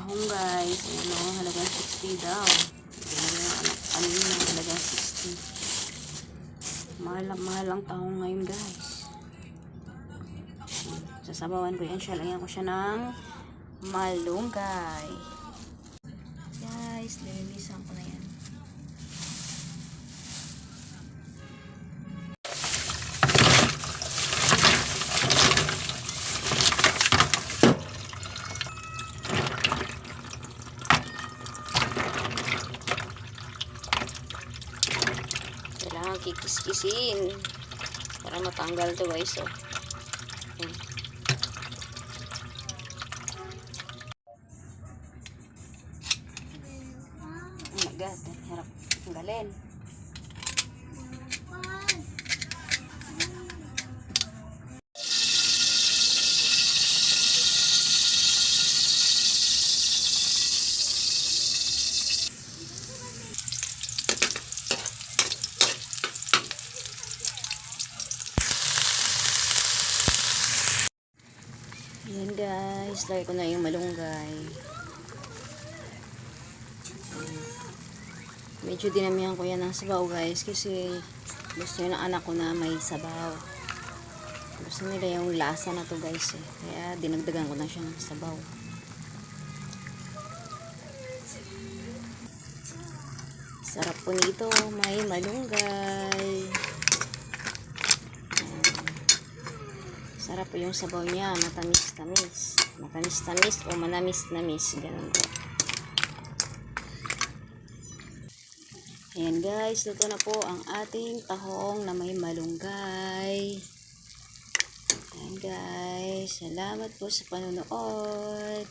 tahong guys. Ayan o, halagang 60 daw. Ayan yung anak kanina, halagang 60. Mahal, ang- mahal ang tahong ngayon guys. Sasabawan ko yan siya. Lagyan ko siya ng malunggay. Kailangan kikis-kisin para matanggal to guys. Oh. Ayan. Oh my God, ang hirap tanggalin. Ayan guys, lagay ko na yung malunggay. Medyo dinamihan ko yan ng sabaw guys kasi gusto yun ng anak ko na may sabaw. Gusto nila yung lasa na to guys eh. Kaya dinagdagan ko na siya ng sabaw. Sarap po nito, may malunggay. Sarap po yung sabaw niya, matamis-tamis. Matamis-tamis o manamis-namis, ganun po. Ayan guys, luto na po ang ating tahong na may malunggay. Ayan guys, salamat po sa panonood.